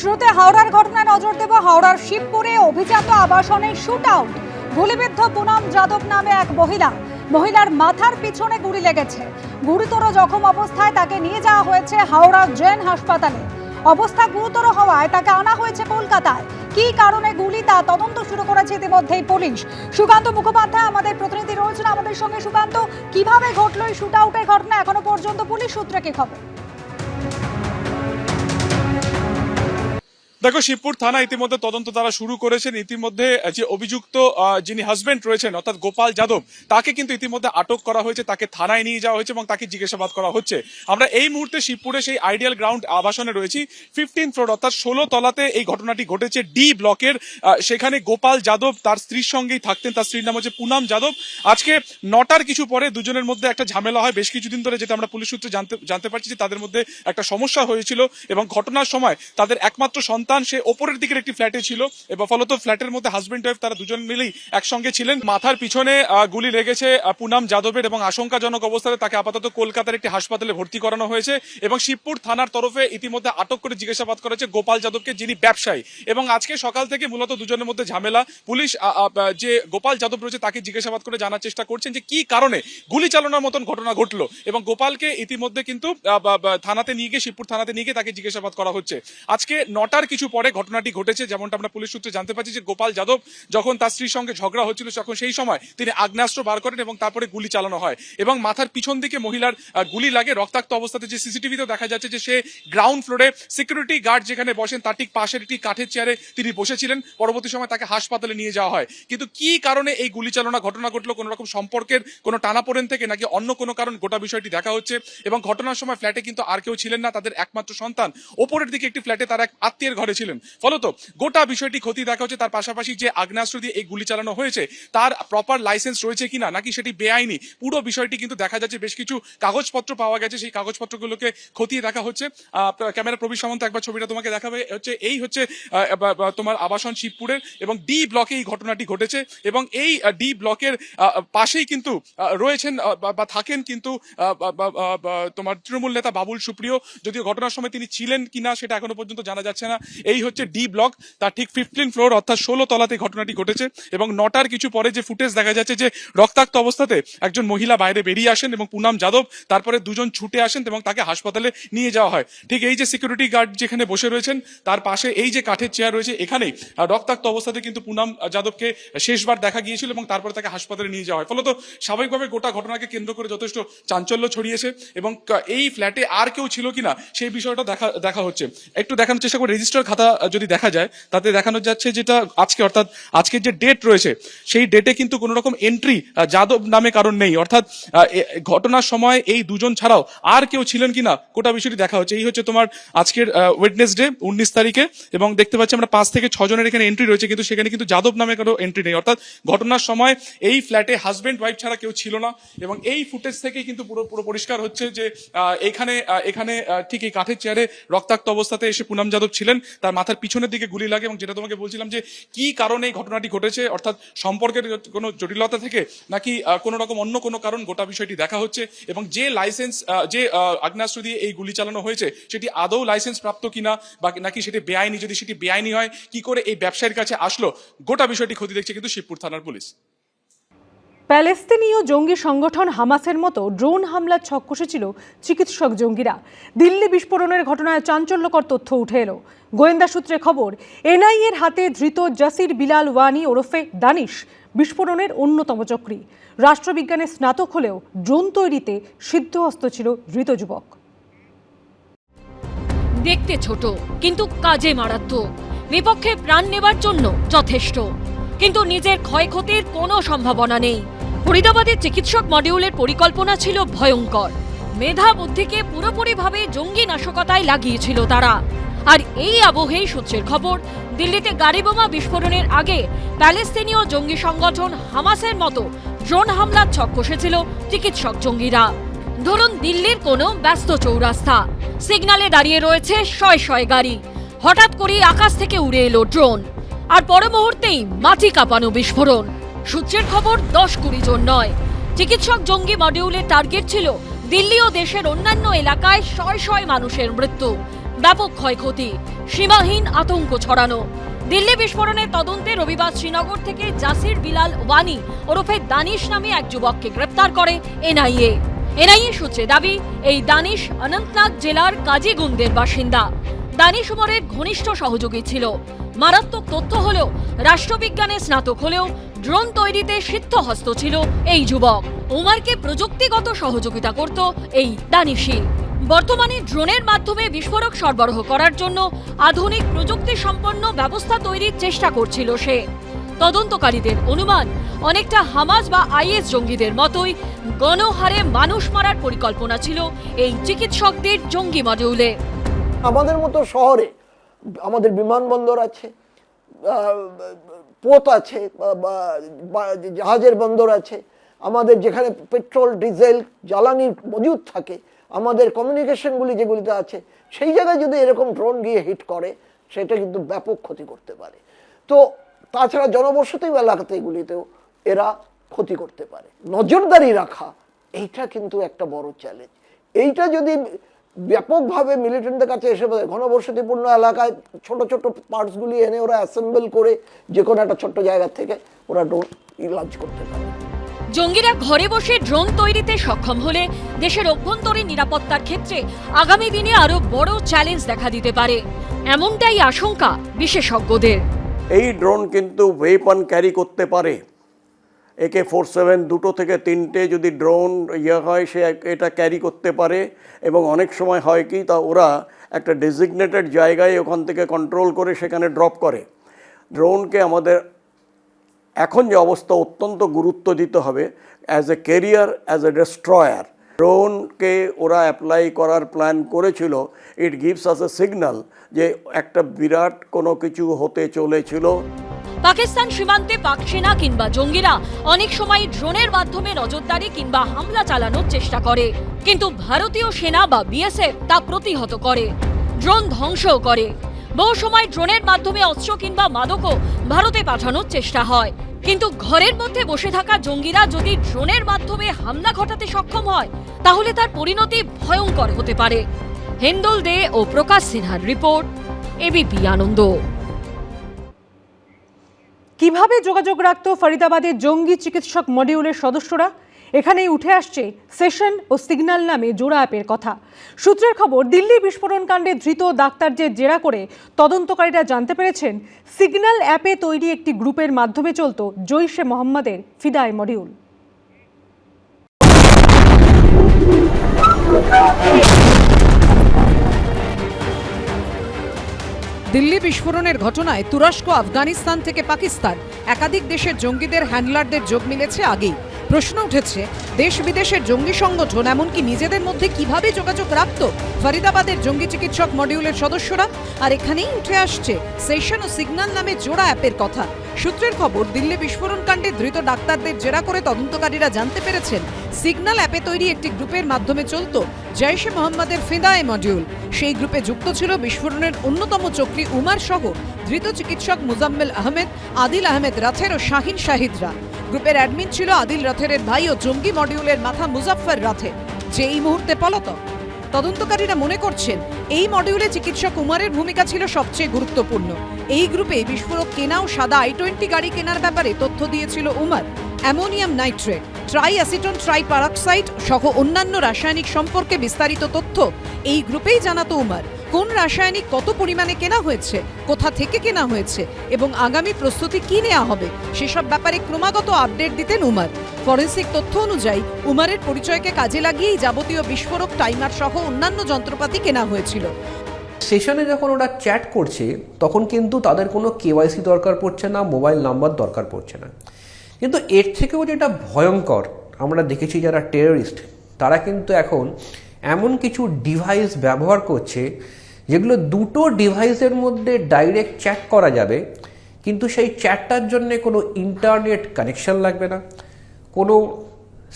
শুরুতে হাওড়ার ঘটনায় নজর দেব হাওড়ার শিবপুরে অভিজাত আবাসনে শুট আউট গুলিবিদ্ধ পুনম যাদব নামে এক মহিলা। মহিলার মাথার পিছনে গুলি লেগেছে। গুরুতর জখম অবস্থায় তাকে নিয়ে যাওয়া হয়েছে হাওড়া জেন হাসপাতালে। অবস্থা গুরুতর হওয়ায় তাকে আনা হয়েছে কলকাতায়। কী কারণে গুলি তা তদন্ত শুরু করেছে ইতিমধ্যেই পুলিশ। সুকান্ত মুখোপাধ্যায় আমাদের প্রতিনিধি রয়েছেন আমাদের সঙ্গে। সুকান্ত, কীভাবে ঘটলো এই শুট আউটের ঘটনা এখনও পর্যন্ত পুলিশ সূত্রে কি খবর? দেখো, শিবপুর থানা ইতিমধ্যে তদন্ত তারা শুরু করেছেন। ইতিমধ্যে যে অভিযুক্ত যিনি হাজবেন্ড রয়েছেন, অর্থাৎ গোপাল যাদব, তাকে কিন্তু ইতিমধ্যে আটক করা হয়েছে, তাকে থানায় নিয়ে যাওয়া হয়েছে এবং তাকে জিজ্ঞাসাবাদ করা হচ্ছে। আমরা এই মুহূর্তে শিবপুরে সেই আইডিয়াল গ্রাউন্ড আবাসনে রয়েছি ফিফটিন ফ্লোর অর্থাৎ ষোলো তলাতে এই ঘটনাটি ঘটেছে ডি ব্লকের সেখানে গোপাল যাদব তার স্ত্রীর সঙ্গেই থাকতেন, তার স্ত্রীর নাম হচ্ছে পুনাম যাদব। আজকে নটার কিছু পরে দুজনের মধ্যে একটা ঝামেলা হয়। বেশ কিছুদিন ধরে যেটা আমরা পুলিশ সূত্রে জানতে জানতে পারছি যে তাদের মধ্যে একটা সমস্যা হয়েছিল এবং ঘটনার সময় তাদের একমাত্র সন্তান সে ওপরের দিকের একটি ফ্ল্যাটে ছিল। এবং ফলত ফ্ল্যাটের মধ্যে হাজবেন্ড ওয়াইফ তারা দুজন মিলেই একসঙ্গে ছিলেন। মাথার পিছনে গুলি লেগেছে পুনাম যাদবের এবং আশঙ্কাজনক অবস্থায় তাকে আপাতত কলকাতার একটি হাসপাতালে ভর্তি করানো হয়েছে এবং শিবপুর থানার তরফে ইতিমধ্যে আটক করে জিজ্ঞাসাবাদ করেছে গোপাল যাদবকে, যিনি ব্যবসায়ী। এবং আজকে সকাল থেকে মূলত দুজনের মধ্যে ঝামেলা। পুলিশ যে গোপাল যাদব রয়েছে তাকে জিজ্ঞাসাবাদ করে জানার চেষ্টা করছেন যে কি কারণে গুলি চালানোর মতন ঘটনা ঘটলো। এবং গোপালকে ইতিমধ্যে কিন্তু থানাতে নিয়ে গিয়ে, শিবপুর থানাতে নিয়ে গিয়ে তাকে জিজ্ঞাসাবাদ করা হচ্ছে। আজকে নটার কিছু পরে ঘটনাটি ঘটেছে, যেমনটা আমরা পুলিশ সূত্রে জানতে পারছি যে গোপাল যাদব যখন তার স্ত্রীর সঙ্গে ঝগড়া হচ্ছিল, তখন সেই সময় তিনি আগ্নেয়াস্ত্র বার করেন এবং তারপরে গুলি চালানো হয় এবং মাথার পিছন দিকে মহিলার গুলি লাগে। রক্তাক্ত অবস্থাতে যে সিসিটিভিতে দেখা যাচ্ছে যে সে গ্রাউন্ড ফ্লোরে সিকিউরিটি গার্ড যেখানে বসেন, তার ঠিক পাশের একটি কাঠের চেয়ারে তিনি বসেছিলেন। পরবর্তী সময় তাকে হাসপাতালে নিয়ে যাওয়া হয়। কিন্তু কি কারণে এই গুলি চালনা ঘটনা ঘটলো? কোনো রকম সম্পর্কের কোনো টানাপোড়েন থেকে নাকি অন্য কোনো কারণ গোটা বিষয়টি দেখা হচ্ছে? এবং ঘটনার সময় ফ্ল্যাটে কিন্তু আর কেউ ছিলেন না, তাদের একমাত্র সন্তান। ওপরের দিকে একটি ফ্ল্যাটে তার এক আত্মীয়ের ঘরে ছিলেন ফলত গোটা বিষয়টি ক্ষতি দেখা হচ্ছে, তার পাশাপাশি যে আগ্নেয়াস্ত্র দিয়ে এই গুলি চালানো হয়েছে, তার প্রপার লাইসেন্স রয়েছে কিনা, নাকি সেটি বেআইনি, পুরো বিষয়টি কিন্তু দেখা যাচ্ছে, বেশ কিছু কাগজপত্র পাওয়া গেছে, সেই কাগজপত্রগুলোকে খতিয়ে দেখা হচ্ছে। ক্যামেরা প্রবীর সামন্ত, একবার ছবিটা তোমাকে দেখাবে হচ্ছে, এই হচ্ছে তোমার আবাসন শিবপুরের এবং ডি ব্লকে এই ঘটনাটি ঘটেছে এবং এই ডি ব্লকের পাশেই কিন্তু রয়েছেন বা- থাকেন কিন্তু তোমার তৃণমূল নেতা বাবুল সুপ্রিয়, যদিও ঘটনার সময় তিনি ছিলেন কিনা সেটা এখনও পর্যন্ত জানা যাচ্ছে না। এই হচ্ছে ডি ব্লক তার ঠিক ফিফটিন ফ্লোর অর্থাৎ ষোলো তলাতে ঘটনাটি ঘটেছে এবং নটার কিছু পরে যে ফুটেজ দেখা যাচ্ছে যে রক্তাক্ত অবস্থাতে একজন মহিলা বাইরে বেরিয়ে আসেন এবং পুনাম যাদব তারপরে দুজন ছুটে আসেন এবং তাকে হাসপাতালে নিয়ে যাওয়া হয়। ঠিক এই যে সিকিউরিটি গার্ড যেখানে বসে রয়েছেন, তার পাশে এই যে কাঠের চেয়ার রয়েছে, এখানেই রক্তাক্ত অবস্থাতে কিন্তু পুনাম যাদবকে শেষবার দেখা গিয়েছিল এবং তারপরে তাকে হাসপাতালে নিয়ে যাওয়া হয়। ফলত স্বাভাবিকভাবে গোটা ঘটনাকে কেন্দ্র করে যথেষ্ট চাঞ্চল্য ছড়িয়েছে এবং এই ফ্ল্যাটে আর কেউ ছিল কিনা সেই বিষয়টা দেখা দেখা হচ্ছে। একটু দেখানোর চেষ্টা করে রেজিস্টার খাতা যদি দেখা যায়, তাতে দেখানো যাচ্ছে যেটা আজকে, অর্থাৎ আজকের যে ডেট রয়েছে, সেই ডেটে কিন্তু কোনো রকম এন্ট্রি যাদব নামে কারণ নেই। অর্থাৎ ঘটনার সময় এই দুজন ছাড়াও আর কেউ ছিলেন কিনা, গোটা বিষয়টি দেখা হচ্ছে। এই হচ্ছে তোমার আজকের ওয়েডনেসডে উনিশ তারিখে, এবং দেখতে পাচ্ছি আমরা পাঁচ থেকে ছজনের এখানে এন্ট্রি রয়েছে, কিন্তু সেখানে কিন্তু যাদব নামে কারও এন্ট্রি নেই। অর্থাৎ, ঘটনার সময় এই ফ্ল্যাটে হাজব্যান্ড ওয়াইফ ছাড়া কেউ ছিল না, এবং এই ফুটেজ থেকেই কিন্তু পুরো পুরো পরিষ্কার হচ্ছে যে এখানে এখানে ঠিক এই কাঠের চেয়ারে রক্তাক্ত অবস্থাতে এসে পুনাম যাদব ছিলেন। তার মাথার পিছনের দিকে গুলি লাগে এবং যেটা তোমাকে বলছিলাম যে কি কারণে এই ঘটনাটি ঘটেছে, অর্থাৎ সম্পর্কের কোনো জটিলতা থেকে নাকি কোনো রকম অন্য কোনো কারণ গোটা বিষয়টি দেখা হচ্ছে এবং যে লাইসেন্স যে আগ্নেয়াস্ত্র দিয়ে এই গুলি চালানো হয়েছে, সেটি আদৌ লাইসেন্স প্রাপ্ত কিনা বা নাকি সেটি বেআইনি, যদি সেটি বেআইনি হয়, কি করে এই ব্যবসায়ীর কাছে আসলো, গোটা বিষয়টি ক্ষতি দেখছে কিন্তু শিবপুর থানার পুলিশ। প্যালেস্তিনীয় জঙ্গি সংগঠন হামাসের মতো ড্রোন হামলার ছক কষেছিল চিকিৎসক জঙ্গিরা। দিল্লি বিস্ফোরণের ঘটনায় চাঞ্চল্যকর তথ্য উঠে এলো। গোয়েন্দা সূত্রে খবর, এনআইএর হাতে ধৃত জাসির বিলাল ওয়ানি ওরফে দানিশ বিস্ফোরণের অন্যতম চক্রী। রাষ্ট্রবিজ্ঞানে স্নাতক হলেও ড্রোন তৈরিতে সিদ্ধহস্ত ছিল ধৃত যুবক। দেখতে ছোট, কিন্তু কাজে মারাত্মক। বিপক্ষে প্রাণ নেবার জন্য যথেষ্ট। কিন্তু নিজের ক্ষয়ক্ষতির কোনো সম্ভাবনা নেই। ফরিদাবাদের চিকিৎসক মডিউলের পরিকল্পনা ছিল ভয়ঙ্কর। মেধা বুদ্ধিকে পুরোপুরিভাবে জঙ্গি নাশকতায় লাগিয়েছিল তারা। আর এই আবহেই সূত্রের খবর, দিল্লিতে গাড়ি বোমা বিস্ফোরণের আগে প্যালেস্তিনীয় জঙ্গি সংগঠন হামাসের মতো ড্রোন হামলার ছক কষেছিল চিকিৎসক জঙ্গিরা। ধরুন দিল্লির কোনো ব্যস্ত চৌরাস্তা, সিগনালে দাঁড়িয়ে রয়েছে শয় শয় গাড়ি। হঠাৎ করেই আকাশ থেকে উড়ে এলো ড্রোন। আর পর মুহূর্তেই মাটি কাঁপানো বিস্ফোরণ। সূত্রের খবর দশ কুড়ি জন নয়। চিকিৎসক জঙ্গি মডিউলের টার্গেট ছিল দিল্লি ও দেশের অন্যান্য এলাকায় শয় শয় মানুষের মৃত্যু। ব্যাপক ক্ষয়ক্ষতি, সীমাহীন আতঙ্ক ছড়ানো। দিল্লি বিস্ফোরণের তদন্তে রবিবার শ্রীনগর থেকে জাসির বিলাল ওয়ানি ওরফে দানিশ নামে এক যুবককে গ্রেপ্তার করে এনআইএ। এনআইএ সূত্রে দাবি, এই দানিশ অনন্তনাগ জেলার কাজীগুন্দের বাসিন্দা। দানিশ উমরের ঘনিষ্ঠ সহযোগী ছিল। মারাত্মক তথ্য হলেও রাষ্ট্রবিজ্ঞানে স্নাতক হলেও ড্রোন তৈরিতে সিদ্ধহস্ত ছিল এই যুবক। উমারকে প্রযুক্তিগত সহযোগিতা করত এই দানিশি বর্তমানে ড্রোনের মাধ্যমে বিস্ফোরক সরবরাহ করার জন্য আধুনিক প্রযুক্তি সম্পন্ন ব্যবস্থা তৈরির চেষ্টা করছিল সে। তদন্তকারীদের অনুমান, অনেকটা হামাজ বা আইএস জঙ্গিদের মতোই গণহারে মানুষ মারার পরিকল্পনা ছিল এই চিকিৎসকদের জঙ্গি মডিউলে। আমাদের মতো শহরে আমাদের বিমানবন্দর আছে পোত আছে জাহাজের বন্দর আছে, আমাদের যেখানে পেট্রোল, ডিজেল, জ্বালানি মজুদ থাকে, আমাদের কমিউনিকেশনগুলি যেগুলিতে আছে, সেই জায়গায় যদি এরকম ড্রোন গিয়ে হিট করে, সেটা কিন্তু ব্যাপক ক্ষতি করতে পারে। তো তাছাড়া জনবসতি এলাকাতে এগুলিতেও এরা ক্ষতি করতে পারে। নজরদারি রাখা, এইটা কিন্তু একটা বড় চ্যালেঞ্জ এইটা যদি ব্যাপকভাবে মিলিটেন্টদের কাছে এসে পড়ে, ঘনবসতিপূর্ণ এলাকায় ছোট ছোট পার্টসগুলি এনে ওরা অ্যাসেম্বল করে যে কোনো একটা ছোট্ট জায়গা থেকে ওরা ড্রোন লঞ্চ করতে পারে। জঙ্গিরা ঘরে বসে ড্রোন তৈরিতে সক্ষম হলে দেশের অভ্যন্তরীণ নিরাপত্তার ক্ষেত্রে আগামী দিনে আরও বড় চ্যালেঞ্জ দেখা দিতে পারে। এমনটাই আশঙ্কা বিশেষজ্ঞদের। এই ড্রোন কিন্তু ওয়েপন ক্যারি করতে পারে। একে ফোর সেভেন দুটো থেকে তিনটে যদি ড্রোন ইয়ে হয়, সে এটা ক্যারি করতে পারে এবং অনেক সময় হয় কি, তা ওরা একটা ডেজিগনেটেড জায়গায় ওখান থেকে কন্ট্রোল করে সেখানে ড্রপ করে। ড্রোনকে আমাদের এখন যে অবস্থা অত্যন্ত গুরুত্ব দিতে হবে as a carrier as a destroyer ড্রোনকে ওরা অ্যাপ্লাই করার প্ল্যান করেছিল it gives us A signal যে একটা বিরাট কোনো কিছু হতে চলেছিল। পাকিস্তান সীমান্তে পাক সেনা কিংবা জঙ্গিরা অনেক সময় ড্রোনের মাধ্যমে নজরদারি কিংবা হামলা চালানোর চেষ্টা করে। কিন্তু ভারতীয় সেনা বা বিএসএফ তা প্রতিহত করে, ড্রোন ধ্বংসও করে। বহু সময় ড্রোনের মাধ্যমে অস্ত্র কিংবা মাদকও ভারতে পাঠানোর চেষ্টা হয়। কিন্তু ঘরের মধ্যে বসে থাকা জঙ্গিরা যদি ড্রোনের মাধ্যমে হামলা ঘটাতে সক্ষম হয়, তাহলে তার পরিণতি ভয়ঙ্কর হতে পারে। হেন্দল দে ও প্রকাশ সিনহার রিপোর্ট, এবিপি আনন্দ। কীভাবে যোগাযোগ রাখত ফরিদাবাদের জঙ্গি চিকিৎসক মডিউলের সদস্যরা? এখানেই উঠে আসছে সেশন ও সিগন্যাল নামে জোড়া অ্যাপের কথা। সূত্রের খবর, দিল্লি বিস্ফোরণ কাণ্ডে ধৃত ডাক্তারদের জেরা করে তদন্তকারীরা জানতে পেরেছেন, সিগন্যাল অ্যাপে তৈরি একটি গ্রুপের মাধ্যমে চলত জৈশে মোহাম্মদের ফিদায় মডিউল। দিল্লি বিস্ফোরণের ঘটনায় তুরস্ক, আফগানিস্তান থেকে পাকিস্তান। একাধিক দেশের জঙ্গিদের হ্যান্ডলারদের যোগ মিলেছে আগেই। প্রশ্ন উঠেছে, দেশ বিদেশের জঙ্গি সংগঠন, এমনকি নিজেদের মধ্যে কীভাবে যোগাযোগ রাখত? ফরিদাবাদের জঙ্গি চিকিৎসক মডিউলের সদস্যরা। আর এখানেই উঠে আসছে, সেশন ও সিগন্যাল নামে জোড়া অ্যাপের কথা। সূত্রের খবর, দিল্লি বিস্ফোরণ কাণ্ডে ধৃত ডাক্তারদের জেরা করে তদন্তকারীরা জানতে পেরেছেন, সিগন্যাল অ্যাপে তৈরি একটি গ্রুপের মাধ্যমে চলত জৈশে মোহাম্মদের ফিদায় মডিউল। সেই গ্রুপে যুক্ত ছিল বিস্ফোরণের অন্যতম চক্রী উমার সহ ধৃত চিকিৎসক মুজাম্মেল আহমেদ, আদিল আহমেদ রাথের ও শাহিন শাহিদরা। গ্রুপের অ্যাডমিন ছিল আদিল রাথেরের ভাই ও জঙ্গি মডিউলের মাথা মুজাফফর রাথে। যে এই মুহূর্তে পলাতক। তদন্তকারীরা মনে করছেন, এই মডিউলে চিকিৎসক কুমারের ভূমিকা ছিল সবচেয়ে গুরুত্বপূর্ণ। এই গ্রুপে বিস্ফোরক কেনা ও সাদা আই টোয়েন্টি গাড়ি কেনার ব্যাপারে তথ্য দিয়েছিল Umar. Ammonium nitrate triacetone triperoxide সহ অন্যান্য রাসায়নিক সম্পর্কে বিস্তারিত তথ্য এই গ্রুপেই জানাতো উমার। কোন রাসায়নিক কত পরিমাণে কেনা হয়েছে, কোথা থেকে কেনা হয়েছে এবং আগামী প্রস্তুতি কি নেওয়া হবে, সেসব ব্যাপারে ক্রমাগত আপডেট দিতেন উমার। ফরেন্সিক তথ্য অনুযায়ী, উমারের পরিচয়কে কাজে লাগিয়েই যাবতীয় বিস্ফোরক, টাইমার সহ অন্যান্য যন্ত্রপাতি কেনা হয়েছিল। সেশনে যখন ওরা চ্যাট করছে, তখন কিন্তু তাদের কোনো কেওয়াইসি দরকার পড়ছে না, মোবাইল নাম্বার দরকার পড়ছে না। কিন্তু এর থেকেও যেটা ভয়ঙ্কর, আমরা দেখেছি যারা টেররিস্ট, তারা কিন্তু এখন এমন কিছু ডিভাইস ব্যবহার করছে যেগুলো দুটো ডিভাইসের মধ্যে ডাইরেক্ট চ্যাট করা যাবে, কিন্তু সেই চ্যাটটার জন্য কোনো ইন্টারনেট কানেকশন লাগবে না, কোনো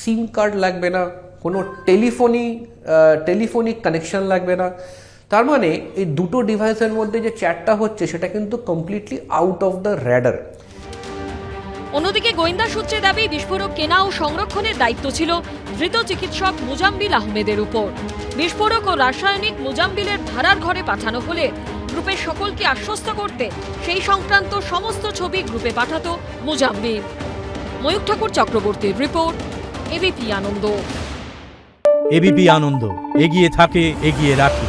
সিম কার্ড লাগবে না, কোনো টেলিফোনি টেলিফোনিক কানেকশন লাগবে না। তার মানে এই দুটো ডিভাইসের মধ্যে যে চ্যাটটা হচ্ছে, সেটা কিন্তু completely out of the radar অন্যদিকে গোয়েন্দা সূত্রে দাবি, বিস্ফোরক কেনা ও সংরক্ষণের দায়িত্ব ছিল ধৃত চিকিৎসক মুজাম্বিল আহমেদের উপর। বিস্ফোরক ও রাসায়নিক মুজাম্বিলের ভাড়ার ঘরে পাঠানো হলে গ্রুপের সকলকে আশ্বস্ত করতে সেই সংক্রান্ত সমস্ত ছবি গ্রুপে পাঠাতো মুজাম্বিল। ময়ূক ঠাকুর চক্রবর্তীর report, ABP Ananda. ABP Ananda, এগিয়ে থাকে, এগিয়ে রাখে।